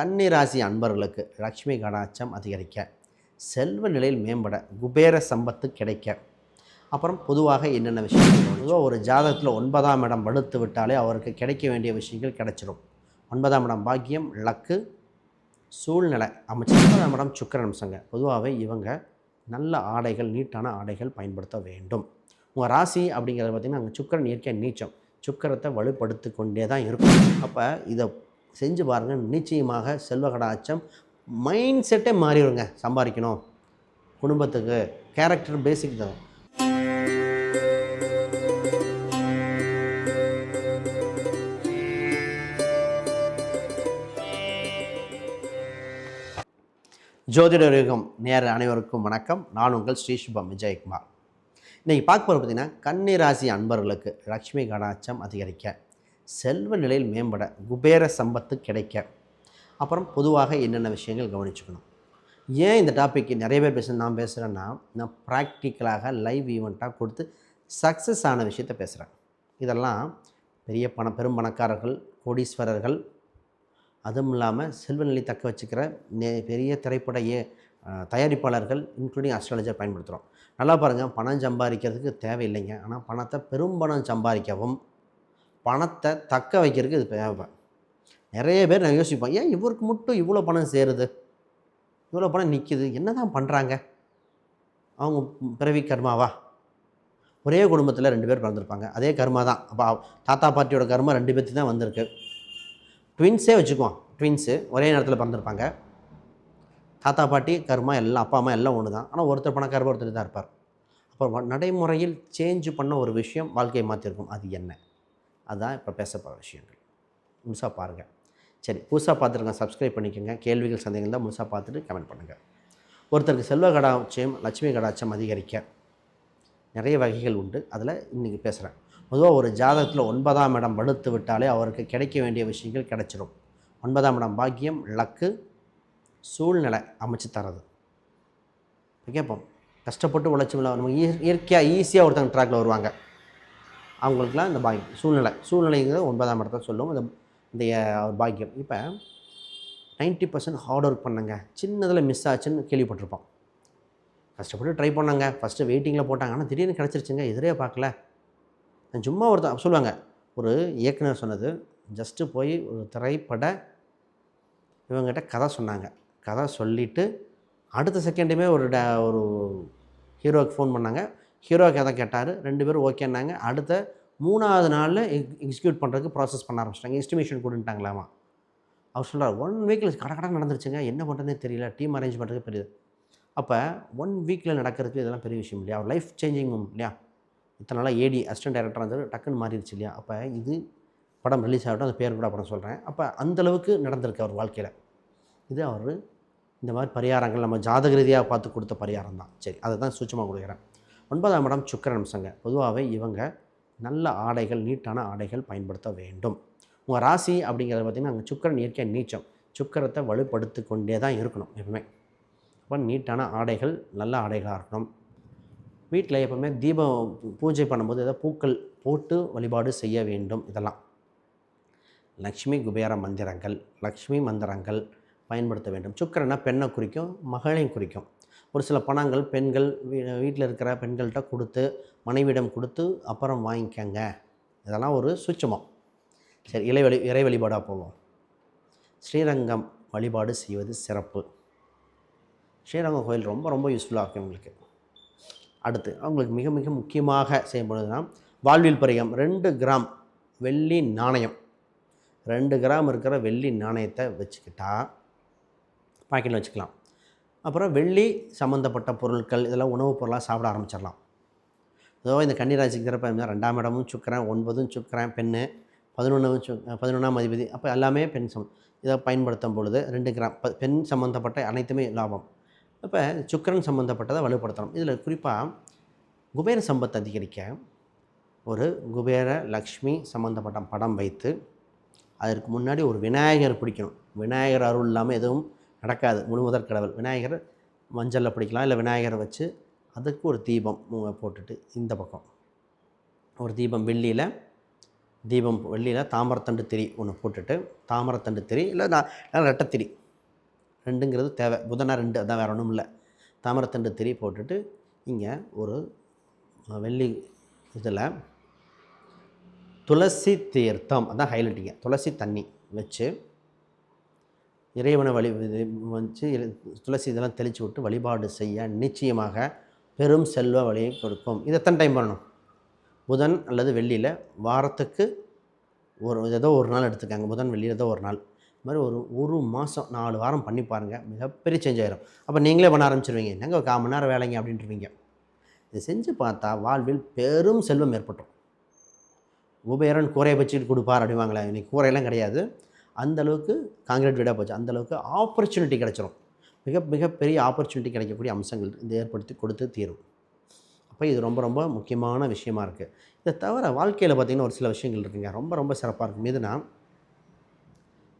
கன்னி ராசி அன்பர்களுக்கு லக்ஷ்மி கடாட்சம் அதிகரிக்க செல்வ நிலையில் மேம்பட குபேர சம்பத்து கிடைக்க. அப்புறம் பொதுவாக என்னென்ன விஷயங்கள் பொதுவாக ஒரு ஜாதகத்தில் ஒன்பதாம் இடம் வலுத்து விட்டாலே அவருக்கு கிடைக்க வேண்டிய விஷயங்கள் கிடைச்சிடும் ஒன்பதாம் இடம் பாக்கியம் லக்கு சூழ்நிலை அமைச்சு ஒன்பதாம் இடம் சுக்கரன் அம்சங்க. பொதுவாகவே இவங்க நல்ல ஆடைகள் நீட்டான ஆடைகள் பயன்படுத்த வேண்டும். உங்கள் ராசி அப்படிங்கிறது பார்த்திங்கன்னா அங்கே சுக்கரன் இயற்கை நீச்சம். சுக்கரத்தை வலுப்படுத்தி கொண்டே தான் இருக்கும். அப்போ இதை செஞ்சு பாருங்கள் நிச்சயமாக செல்வ கடாச்சம் மைண்ட் செட்டே மாறிடுங்க. சம்பாதிக்கணும். குடும்பத்துக்கு கேரக்டர் பேசிக் தான். ஜோதிட யுகம் நேர அனைவருக்கும் வணக்கம். நான் உங்கள் ஸ்ரீசுபம் விஜயகுமார். இன்றைக்கி பார்க்க போகிற பார்த்தீங்கன்னா கன்னிராசி அன்பர்களுக்கு லக்ஷ்மி கடாட்சம் அதிகரிக்க செல்வ நிலையில் மேம்பட குபேர சம்பத்து கிடைக்க. அப்புறம் பொதுவாக என்னென்ன விஷயங்கள் கவனிச்சுக்கணும். ஏன் இந்த டாபிக் நிறைய பேர் பேச நான் பேசுகிறேன்னா நான் ப்ராக்டிக்கலாக லைவ் ஈவெண்ட்டாக கொடுத்து சக்ஸஸ் ஆன விஷயத்த பேசுகிறேன் இதெல்லாம் பெரிய பண பெரும் பணக்காரர்கள் கோடீஸ்வரர்கள் அதுவும் இல்லாமல் செல்வ நிலை தக்க வச்சுக்கிற நே- பெரிய திரைப்பட ஏ தயாரிப்பாளர்கள் இன்க்ளூடிங் அஸ்ட்ராலஜர் பயன்படுத்துகிறோம் நல்லா பாருங்கள் பணம் சம்பாதிக்கிறதுக்கு தேவையில்லைங்க. ஆனால் பணத்தை பெரும் பணம் சம்பாதிக்கவும் பணத்தை தக்க வைக்கிறதுக்கு இது தேவை. நிறைய பேர் நான் யோசிப்போம் ஏன் இவருக்கு மட்டும் இவ்வளோ பணம் சேருது? இவ்வளோ பணம் நிற்கிது என்ன தான் பண்ணுறாங்க அவங்க பிறவி கர்மாவா? ஒரே குடும்பத்தில் ரெண்டு பேர் பிறந்திருப்பாங்க. அதே கர்மா தான். அப்போ தாத்தா பாட்டியோட கர்மா ரெண்டு பேர்த்து தான் வந்திருக்கு. ட்வின்ஸே வச்சுக்குவோம். ட்வின்ஸு ஒரே நேரத்தில் பிறந்திருப்பாங்க. தாத்தா பாட்டி கர்மா எல்லாம் அப்பா அம்மா எல்லாம் ஒன்று தான் ஆனால் ஒருத்தர் பணக்காரர் ஒருத்தர் தான் இருப்பார். அப்புறம் வ- நடைமுறையில் சேஞ்ச் பண்ண ஒரு விஷயம் வாழ்க்கையை மாற்றிருக்கும் அது என்ன? அதுதான் இப்போ பேசப்படுற விஷயங்கள். முழுசாக பாருங்கள் சரி புதுசாக பார்த்துருங்க சப்ஸ்கிரைப் பண்ணிக்கோங்க. கேள்விகள் சந்தேகங்கள் தான் முழுசாக பார்த்துட்டு கமெண்ட் பண்ணுங்கள் ஒருத்தருக்கு செல்வ கடாட்சியம் லட்சுமி கடாட்சியம் அதிகரிக்க நிறைய வகைகள் உண்டு. அதில் இன்றைக்கி பேசுகிறேன் பொதுவாக ஒரு ஜாதகத்தில் ஒன்பதாம் இடம் படுத்து விட்டாலே அவருக்கு கிடைக்க வேண்டிய விஷயங்கள் கிடைச்சிடும் ஒன்பதாம் இடம் பாக்கியம் லக்கு சூழ்நிலை அமைச்சு தரது. இப்ப கேட்போம். கஷ்டப்பட்டு உழைச்சி நம்ம இயற்கையாக ஈஸியாக ஒருத்தங்க ட்ராக்கில் வருவாங்க. அவங்களுக்குலாம் இந்த பாக்கியம் சூழ்நிலை. சூழ்நிலைங்கிறது ஒன்பதாம் இடத்த சொல்லும். இந்த இந்த பாக்கியம். இப்போ நைன்ட்டி பர்சன்ட் ஹார்ட் ஒர்க் பண்ணுங்க. சின்னதில் மிஸ் ஆச்சுன்னு கேள்விப்பட்டிருப்போம். கஷ்டப்பட்டு ட்ரை பண்ணாங்க. ஃபஸ்ட்டு வெயிட்டிங்கில் போட்டாங்க. ஆனால் திடீர்னு கிடச்சிருச்சுங்க. எதிரே பார்க்கல. நான் சும்மா ஒருத்தன் சொல்லுவாங்க. ஒரு இயக்குனர் சொன்னது. ஜஸ்ட்டு போய் ஒரு திரைப்பட இவங்ககிட்ட கதை சொன்னாங்க. கதை சொல்லிவிட்டு அடுத்த செகண்டுமே ஒரு ட ஒரு ஹீரோவுக்கு ஃபோன் பண்ணாங்க. ஹீரோ கதை கேட்டார் ரெண்டு பேரும் ஓகேன்னாங்க அடுத்த மூணாவது நாளில் எக்ஸிக்யூட் பண்ணுறதுக்கு ப்ராசஸ் பண்ண ஆரம்பிச்சிட்டாங்க. எஸ்டிமேஷன் கொடுன்ட்டாங்களாமா. அவர் சொல்கிறார் ஒன் வீக்கில் கடை கடை நடந்துருச்சுங்க. என்ன பண்ணுறதுனே தெரியல. டீம் அரேஞ்ச் பண்ணுறதுக்கு பெரிய அப்போ ஒன் வீக்கில் நடக்கிறதுக்கு இதெல்லாம் பெரிய விஷயம் இல்லையா? அவர் லைஃப் சேஞ்சிங் இல்லையா? இத்தனை நாளாக ஏடி அசிஸ்டன்ட் டைரக்டர் வந்து டக்குன்னு மாறிடுச்சு இல்லையா? அப்போ இது படம் ரிலீஸ் ஆகட்டும் அந்த பேர் கூட படம் சொல்கிறேன் அப்போ அந்தளவுக்கு நடந்திருக்கு அவர் வாழ்க்கையில். இது அவர் இந்த மாதிரி பரிகாரங்கள் நம்ம ஜாதக ரீதியாக பார்த்து கொடுத்த பரிகாரம் தான் சரி அதை தான் சுச்சமாக கொடுக்குறேன். ஒன்பதாம் இடம் சுக்கிர அம்சங்க பொதுவாகவே இவங்க நல்ல ஆடைகள் நீட்டான ஆடைகள் பயன்படுத்த வேண்டும். உங்கள் ராசி அப்படிங்கிறது பார்த்திங்கன்னா அங்கே சுக்கிரன் இயற்கை நீச்சம். சுக்கிரத்தை வலுப்படுத்தி கொண்டே தான் இருக்கணும் எப்பவுமே. அப்போ நீட்டான ஆடைகள் நல்ல ஆடைகளாக இருக்கணும். வீட்டில் எப்பவுமே தீபம் பூஜை பண்ணும்போது ஏதோ பூக்கள் போட்டு வழிபாடு செய்ய வேண்டும் இதெல்லாம். லக்ஷ்மி குபேர மந்திரங்கள் லக்ஷ்மி மந்திரங்கள் பயன்படுத்த வேண்டும். சுக்கிரனா பெண்ணை குறிக்கும் மகளையும் குறிக்கும். ஒரு சில பணங்கள் பெண்கள் வீட்டில் இருக்கிற பெண்கள்கிட்ட கொடுத்து மனைவியிடம் கொடுத்து அப்புறம் வாங்கிக்கங்க. இதெல்லாம் ஒரு சுச்சமம் சரி இலை வழி இறை வழிபாடாக போவோம். ஸ்ரீரங்கம் வழிபாடு செய்வது சிறப்பு. ஸ்ரீரங்கம் கோயில் ரொம்ப ரொம்ப யூஸ்ஃபுல்லாக இருக்கும் உங்களுக்கு. அடுத்து அவங்களுக்கு மிக மிக முக்கியமாக செய்யப்படுதுன்னா வாழ்வில் பரிகம் ரெண்டு கிராம் வெள்ளி நாணயம். ரெண்டு கிராம் இருக்கிற வெள்ளி நாணயத்தை வச்சுக்கிட்டா பாக்கெட்டில் வச்சுக்கலாம். அப்புறம் வெள்ளி சம்மந்தப்பட்ட பொருட்கள் இதெல்லாம் உணவுப் பொருளாக சாப்பிட ஆரம்பிச்சிடலாம். ஏதோ இந்த கன்னிராசிக்கு ரெண்டாம் இடமும் சுக்கரன் ஒன்பதும் சுக்கரன் பெண்ணு பதினொன்றும் சு பதினொன்றாம் அதிபதி அப்போ எல்லாமே பெண் சம் இதை பயன்படுத்தும் பொழுது ரெண்டு கிராம் ப- பெண் சம்மந்தப்பட்ட அனைத்துமே லாபம். இப்போ சுக்கரன் சம்மந்தப்பட்டதை வலுப்படுத்தணும். இதில் குறிப்பாக குபேர சம்பத் அதிகரிக்க ஒரு குபேர லக்ஷ்மி சம்மந்தப்பட்ட படம் வைத்து அதற்கு முன்னாடி ஒரு விநாயகர் பிடிக்கணும். விநாயகர் அருள் இல்லாமல் எதுவும் நடக்காது. முழுமுதற் கடவுள். விநாயகர் மஞ்சளில் பிடிக்கலாம். இல்லை விநாயகரை வச்சு அதுக்கு ஒரு தீபம் போட்டுட்டு இந்த பக்கம். ஒரு தீபம் வெள்ளியில் தீபம் வெள்ளியில் தாமரத்தண்டு திரி ஒன்று போட்டுட்டு தாமரத்தண்டு திரி இல்லை நான் ரெட்டத்திரி. ரெண்டுங்கிறது தேவை. புதனா ரெண்டு அதான் வேறு ஒன்றும் இல்லை. தாமரத்தண்டு திரி போட்டுட்டு இங்கே ஒரு வெள்ளி இதில் துளசி தீர்த்தம். அதான் ஹைலைட்டிங்க துளசி தண்ணி வச்சு இறைவனை வழி இது வச்சு துளசி இதெல்லாம் தெளித்து விட்டு வழிபாடு செய்ய நிச்சயமாக பெரும் செல்வ வழியை கொடுக்கும். இதை எத்தனை டைம் பண்ணணும்? புதன் அல்லது வெள்ளியில் வாரத்துக்கு ஒரு ஏதோ ஒரு நாள் எடுத்துக்காங்க. புதன் வெள்ளியில் ஏதோ ஒரு நாள். இது மாதிரி ஒரு ஒரு மாதம் நாலு வாரம் பண்ணி பாருங்கள் மிகப்பெரிய சேஞ்ச் ஆயிரும். அப்போ நீங்களே பண்ண ஆரம்பிச்சிருவீங்க. நாங்கள் கால் மணி நேரம் வேலைங்க அப்படின்ட்டுருவீங்க இதை செஞ்சு பார்த்தா வாழ்வில் பெரும் செல்வம் ஏற்பட்டுரும். உபயரன் கூரையை வச்சுட்டு கொடுப்பார் அப்படிவாங்களே இன்றைக்கி கூரையெல்லாம் கிடையாது. அந்த அளவுக்கு காங்கிரீட் வீடாக போச்சு. அந்தளவுக்கு ஆப்பர்ச்சுனிட்டி கிடச்சிரும். மிக மிகப்பெரிய ஆப்பர்ச்சுனிட்டி கிடைக்கக்கூடிய அம்சங்கள் இது ஏற்படுத்தி கொடுத்து தீரும். அப்போ இது ரொம்ப ரொம்ப முக்கியமான விஷயமா இருக்குது இதை தவிர வாழ்க்கையில் பார்த்திங்கன்னா ஒரு சில விஷயங்கள் இருக்குங்க. ரொம்ப ரொம்ப சிறப்பாக இருக்கும் இதுனா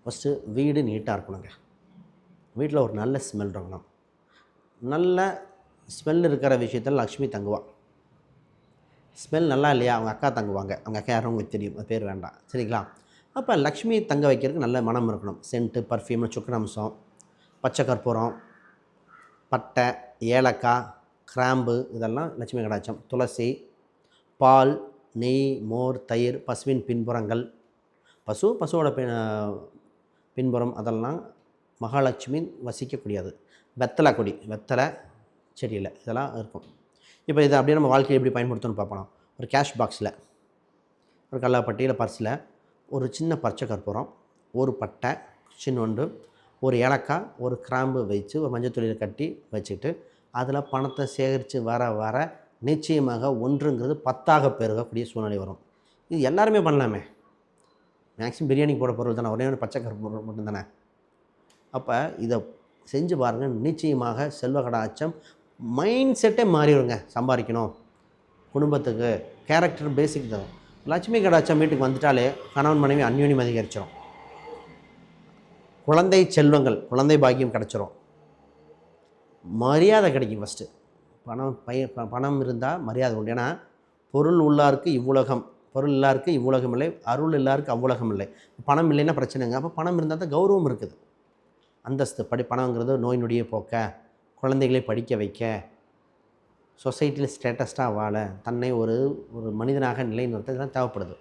ஃபஸ்ட்டு வீடு நீட்டாக இருக்கணுங்க. வீட்டில் ஒரு நல்ல ஸ்மெல் இருக்கணும். நல்ல ஸ்மெல் இருக்கிற விஷயத்தில் லக்ஷ்மி தங்குவாள் ஸ்மெல் நல்லா இல்லையா? அவங்க அக்கா தங்குவாங்க. அவங்க அக்கா யாரும் உங்களுக்கு தெரியும். அது பேர் வேண்டாம். சரிங்களா? அப்போ லக்ஷ்மி தங்க வைக்கிறதுக்கு நல்ல மனம் இருக்கணும். சென்ட்டு பர்ஃப்யூம் சுக்கரம்சம் பச்சை கற்பூரம் பட்டை ஏலக்காய் கிராம்பு இதெல்லாம் லட்சுமி கடாச்சம் துளசி பால் நெய் மோர் தயிர் பசுவின் பின்புறங்கள். பசு பசுவோட பின் பின்புறம் அதெல்லாம் மகாலட்சுமி வசிக்கக்கூடியது. வெத்தலை கொடி வெத்தலை செடியில் இதெல்லாம் இருக்கும். இப்போ இதை அப்படியே நம்ம வாழ்க்கையை எப்படி பயன்படுத்தணும்னு பார்ப்போம். ஒரு கேஷ் பாக்ஸில் ஒரு கல்லாப்பட்டியில் பர்ஸில் ஒரு சின்ன பச்சை கற்பூரம் ஒரு பட்டை சின்னொண்டு ஒரு ஏலக்காய் ஒரு கிராம்பு வச்சு ஒரு மஞ்சள் தொழில் கட்டி வச்சுக்கிட்டு அதில் பணத்தை சேகரித்து வர வர நிச்சயமாக ஒன்றுங்கிறது பத்தாக பெருகக்கூடிய சூழ்நிலை வரும். இது எல்லாருமே பண்ணலாமே. மேக்ஸிமம் பிரியாணி போட பொருள் தானே ஒரே ஒரு பச்சை கற்பூரம் மட்டும்தானே அப்போ இதை செஞ்சு பாருங்கள் நிச்சயமாக செல்வ கடாச்சம் மைண்ட் செட்டே மாறிடுங்க சம்பாதிக்கணும். குடும்பத்துக்கு கேரக்டர் பேசிக் தான். லட்சுமி கடாச்சம் வீட்டுக்கு வந்துட்டாலே கணவன் மனைவி அந்யோன்யம் அதிகரிச்சிடும் குழந்தை செல்வங்கள் குழந்தை பாக்கியம் கிடச்சிரும். மரியாதை கிடைக்கும் ஃபஸ்ட்டு பணம் பைய ப- பணம் இருந்தால் மரியாதை உண்டு. ஏன்னா பொருள் உள்ளாருக்கு இவ்வுலகம். பொருள் எல்லாருக்கு இவ்வுலகம் இல்லை. அருள் எல்லாருக்கு அவ்வுலகம் இல்லை. பணம் இல்லைன்னா பிரச்சனைங்க. அப்போ பணம் இருந்தால் தான் கௌரவம் இருக்குது. அந்தஸ்து படி பணங்கிறது நோய் நொடியை போக்க. குழந்தைகளை படிக்க வைக்க. சொசைட்டியில் ஸ்டேட்டஸ்டாக வாழ தன்னை ஒரு ஒரு மனிதனாக நிலைநிறுத்த இதெல்லாம் தேவைப்படுது.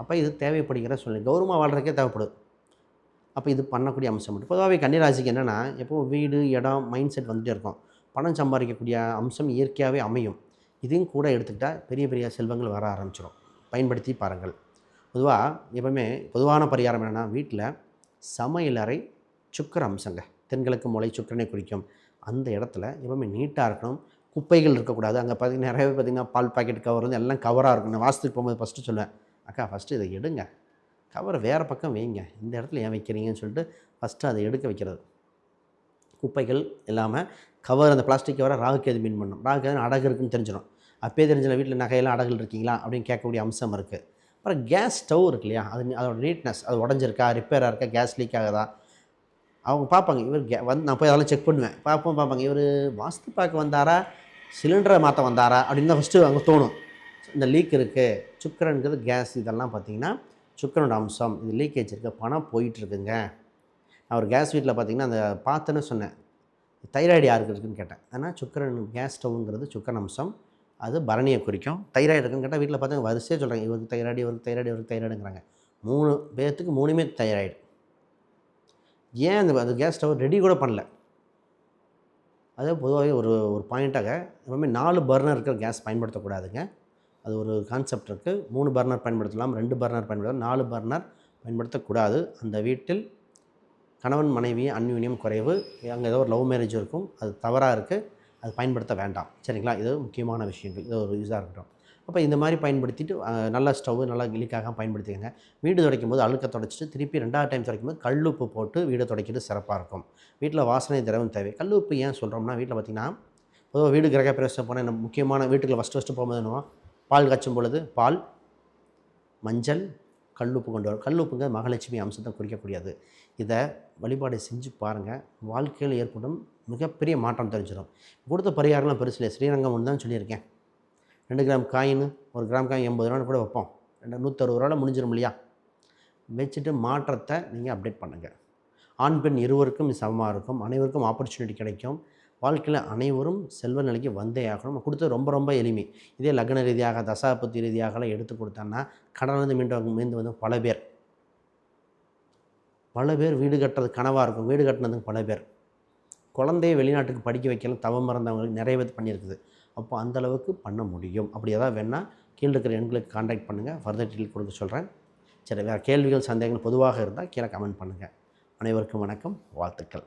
அப்போ இது தேவைப்படுகிற சூழ்நிலை. கௌரவமாக வாழ்கிறதுக்கே தேவைப்படுது. அப்போ இது பண்ணக்கூடிய அம்சம் மட்டும். பொதுவாகவே கன்னிராசிக்கு என்னென்னா எப்போ வீடு இடம் மைண்ட் செட் வந்துட்டே இருக்கும். பணம் சம்பாதிக்கக்கூடிய அம்சம் இயற்கையாகவே அமையும். இதையும் கூட எடுத்துக்கிட்டால் பெரிய பெரிய செல்வங்கள் வர ஆரம்பிச்சிடும். பயன்படுத்தி பாருங்கள். பொதுவாக எப்பவுமே பொதுவான பரிகாரம் என்னென்னா வீட்டில் சமையலறை சுக்கர அம்சங்க. தென்கிழக்கு மூளை சுக்கரனை குறிக்கும். அந்த இடத்துல எப்பவுமே நீட்டாக இருக்கணும். குப்பைகள் இருக்கக்கூடாது. அங்கே பார்த்தீங்கன்னா நிறையவே பார்த்தீங்கன்னா பால் பாக்கெட் கவர் வந்து எல்லாம் கவராக இருக்கும். நான் வாசத்துக்கு போகும்போது ஃபஸ்ட்டு சொல்லுவேன் அக்கா ஃபஸ்ட்டு இதை எடுங்க. கவரை வேறு பக்கம் வைங்க. இந்த இடத்துல ஏன் வைக்கிறீங்கன்னு சொல்லிட்டு ஃபஸ்ட்டு அதை எடுக்க வைக்கிறது. குப்பைகள் இல்லாமல் கவர் அந்த பிளாஸ்டிக் கவரை ராகுக்கு மீன் பண்ணும்? ராகு எது அடகு இருக்குன்னு தெரிஞ்சிடும். அப்பயே தெரிஞ்சல வீட்டில் நகையெல்லாம் அடகுகள் இருக்கீங்களா? அப்படின்னு கேட்கக்கூடிய அம்சம் இருக்குது அப்புறம் கேஸ் ஸ்டவ் இருக்கு இல்லையா? அது அதோட நீட்னஸ் அது உடஞ்சிருக்கா? ரிப்பேராக இருக்கா? கேஸ் லீக் ஆகுதா? அவங்க பார்ப்பாங்க இவர் கே வந்து நான் போய் அதெல்லாம் செக் பண்ணுவேன். பார்ப்போம் பார்ப்பாங்க இவர் வாஸ்து பார்க்க வந்தாரா? சிலிண்டரை மாற்ற வந்தாரா? அப்படின்னு தான் ஃபஸ்ட்டு அங்கே தோணும். இந்த லீக் இருக்குது சுக்கரன்கிறது கேஸ் இதெல்லாம் பார்த்தீங்கன்னா சுக்கரனோட அம்சம். இது லீக்கேஜ் இருக்குது பணம் போயிட்டுருக்குங்க. அவர் கேஸ் வீட்டில் பார்த்தீங்கன்னா அந்த பார்த்தேன்னு சொன்னேன். தைராய்டு யாருக்கு இருக்குன்னு கேட்டேன். ஏன்னா சுக்கரன் கேஸ் ஸ்டவ்ங்கிறது சுக்கரன் அம்சம். அது பரணியை குறிக்கும். தைராய்டு இருக்குன்னு கேட்டால் வீட்டில் பார்த்தா வரிசையாக சொல்கிறாங்க இவருக்கு தைராய்டு இவருக்கு தைராய்டு இவருக்கு தைராய்டுங்கிறாங்க. மூணு பேர்த்துக்கு மூணுமே தைராய்டு. ஏன் அந்த அந்த கேஸ் ஸ்டவ் ரெடி கூட பண்ணல? அது பொதுவாகவே ஒரு ஒரு பாயிண்ட்டாக எப்பவுமே நாலு பர்னர் இருக்கிற கேஸ் பயன்படுத்தக்கூடாதுங்க. அது ஒரு கான்செப்ட் இருக்குது மூணு பர்னர் பயன்படுத்தலாம் ரெண்டு பர்னர் பயன்படுத்தலாம் நாலு பர்னர் பயன்படுத்தக்கூடாது. அந்த வீட்டில் கணவன் மனைவி அன்யூனியம் குறைவு அங்கே ஏதோ ஒரு லவ் மேரேஜ் இருக்கும் அது தவறாக இருக்குது அது பயன்படுத்த வேண்டாம். சரிங்களா? இது முக்கியமான விஷயங்கள். இது ஒரு யூஸாக இருக்கட்டும். அப்போ இந்த மாதிரி பயன்படுத்திட்டு நல்லா ஸ்டவ் நல்லா கிளிக்காக பயன்படுத்திக்கங்க. வீடு துடைக்கும் போது அழுக்க துடைச்சிட்டு திருப்பி ரெண்டாவது டைம் துடைக்கும் போது கல்லுப்பு போட்டு வீடு துடைக்கிறது சிறப்பாக இருக்கும். வீட்டில் வாசனை திரவம் தேவை. கல்லுப்பு ஏன் சொல்கிறோம்னா வீட்டில் பார்த்திங்கன்னா பொதுவாக வீடு கிரக பிரவேசம் போனால் நம்ம முக்கியமான வீட்டுக்குள்ள ஃபஸ்ட்டு ஃபஸ்ட்டு போகும்போது என்னவோ பால் காய்ச்சும் பொழுது பால் மஞ்சள் கல்லுப்பு கொண்டு வரும். கல்லுப்புங்க மகாலட்சுமி அம்சத்தை குறிக்கக்கூடியது. இதை வழிபாடு செஞ்சு பாருங்கள் வாழ்க்கையில் ஏற்படும் மிகப்பெரிய மாற்றம் தெரிஞ்சிடும். கொடுத்த பரிகாரம்லாம் பெருசு இல்லை ஸ்ரீரங்கம் ஒன்று தான் சொல்லியிருக்கேன். ரெண்டு கிராம் காயின் ஒரு கிராம் காயின் எண்பது ரூபான்னு கூட வைப்போம். ரெண்டு நூற்றறுபது ரூபாவில் முடிஞ்சிடும் இல்லையா? வச்சுட்டு மாற்றத்தை நீங்கள் அப்டேட் பண்ணுங்கள் ஆண் பெண் இருவருக்கும் சமமாக இருக்கும். அனைவருக்கும் ஆப்பர்ச்சுனிட்டி கிடைக்கும். வாழ்க்கையில் அனைவரும் செல்வ நிலைக்கு வந்தே ஆகணும். கொடுத்தது ரொம்ப ரொம்ப எளிமை. இதே லக்ன ரீதியாக தசாபத்தி ரீதியாகலாம் எடுத்து கொடுத்தான்னா கடலிருந்து மீண்டும் மீண்டு வந்து பல பேர். பல பேர் வீடு கட்டுறது கனவாக இருக்கும். வீடு கட்டினதுக்கு பல பேர். குழந்தைய வெளிநாட்டுக்கு படிக்க வைக்கலாம் தவம் மறந்தவங்களுக்கு நிறைய பேர் பண்ணியிருக்குது. அப்போ அந்தளவுக்கு பண்ண முடியும். அப்படி எதாவது வேணால் கீழே இருக்கிற எண்களுக்கு காண்டாக்ட் பண்ணுங்கள் ஃபர்தர் டீட்டெயில் கொடுக்க சொல்கிறேன் சரி வேறு கேள்விகள் சந்தேகங்கள் பொதுவாக இருந்தால் கீழே கமெண்ட் பண்ணுங்கள் அனைவருக்கும் வணக்கம். வாழ்த்துக்கள்.